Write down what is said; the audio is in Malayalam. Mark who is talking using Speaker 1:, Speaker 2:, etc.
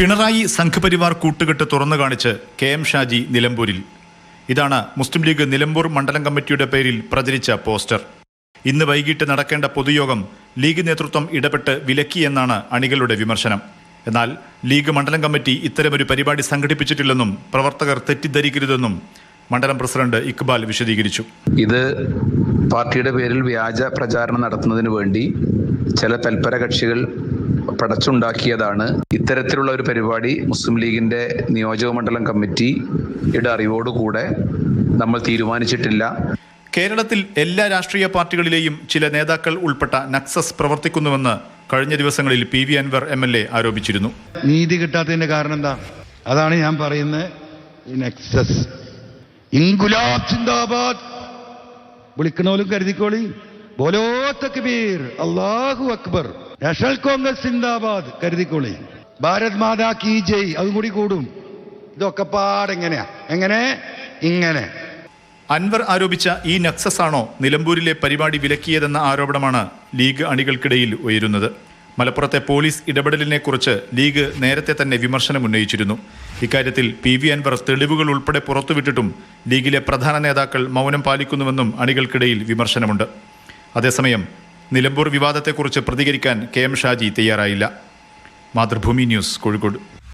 Speaker 1: പിണറായി സംഘപരിവാർ കൂട്ടുകെട്ട് തുറന്നു കാണിച്ച് കെ എം ഷാജി നിലമ്പൂരിൽ. ഇതാണ് മുസ്ലിം ലീഗ് നിലമ്പൂർ മണ്ഡലം കമ്മിറ്റിയുടെ പേരിൽ പ്രചരിച്ച പോസ്റ്റർ. ഇന്ന് വൈകിട്ട് നടക്കേണ്ട പൊതുയോഗം ലീഗ് നേതൃത്വം ഇടപെട്ട് വിലക്കിയെന്നാണ് അണികളുടെ വിമർശനം. എന്നാൽ ലീഗ് മണ്ഡലം കമ്മിറ്റി ഇത്തരമൊരു പരിപാടി സംഘടിപ്പിച്ചിട്ടില്ലെന്നും പ്രവർത്തകർ തെറ്റിദ്ധരിക്കരുതെന്നും മണ്ഡലം പ്രസിഡന്റ് ഇക്ബാൽ വിശദീകരിച്ചു.
Speaker 2: ഇത് പാർട്ടിയുടെ പേരിൽ വ്യാജ പ്രചാരണം നടത്തുന്നതിന് വേണ്ടി ചില തൽപര കക്ഷികൾ പടച്ചുണ്ടാക്കിയതാണ്. ഇത്തരത്തിലുള്ള ഒരു പരിപാടി മുസ്ലിം ലീഗിന്റെ നിയോജക മണ്ഡലം കമ്മിറ്റിയുടെ അറിവോടുകൂടെ നമ്മൾ തീരുമാനിച്ചിട്ടില്ല.
Speaker 1: കേരളത്തിൽ എല്ലാ രാഷ്ട്രീയ പാർട്ടികളിലെയും ചില നേതാക്കൾ ഉൾപ്പെട്ട നക്സസ് പ്രവർത്തിക്കുന്നുവെന്ന് കഴിഞ്ഞ ദിവസങ്ങളിൽ P V Anvar M L A ആരോപിച്ചിരുന്നു.
Speaker 3: നീതി കിട്ടാത്തതിന്റെ കാരണം എന്താ? അതാണ് ഞാൻ പറയുന്നത്. നക്സസ്. ഇൻഗുലാബ് വിളിക്കണോലും കരുതിക്കോളി. ബോലോ തക്ബീർ അള്ളാഹു അക്ബർ. നാഷണൽ കോൺഗ്രസ് സിന്ദാബാദ് കരുതിക്കോളി. ഭാരത് മാതാ കി ജയ് അതും കൂടി കൂടും. ഇതൊക്കെ പാടെങ്ങനെയാ എങ്ങനെ? ഇങ്ങനെ.
Speaker 1: അൻവർ ആരോപിച്ച ഈ നക്സസ് ആണോ നിലമ്പൂരിലെ പരിപാടി വിലക്കിയതെന്ന ആരോപണമാണ് ലീഗ് അണികൾക്കിടയിൽ ഉയരുന്നത്. മലപ്പുറത്തെ പോലീസ് ഇടപെടലിനെക്കുറിച്ച് ലീഗ് നേരത്തെ തന്നെ വിമർശനം ഉന്നയിച്ചിരുന്നു. ഇക്കാര്യത്തിൽ പി വി അൻവർ തെളിവുകൾ ഉൾപ്പെടെ പുറത്തുവിട്ടിട്ടും ലീഗിലെ പ്രധാന നേതാക്കൾ മൗനം പാലിക്കുന്നുവെന്നും അണികൾക്കിടയിൽ വിമർശനമുണ്ട്. അതേസമയം നിലമ്പൂർ വിവാദത്തെക്കുറിച്ച് പ്രതികരിക്കാൻ കെ എം ഷാജി തയ്യാറായില്ല. മാതൃഭൂമി ന്യൂസ് കോഴിക്കോട്.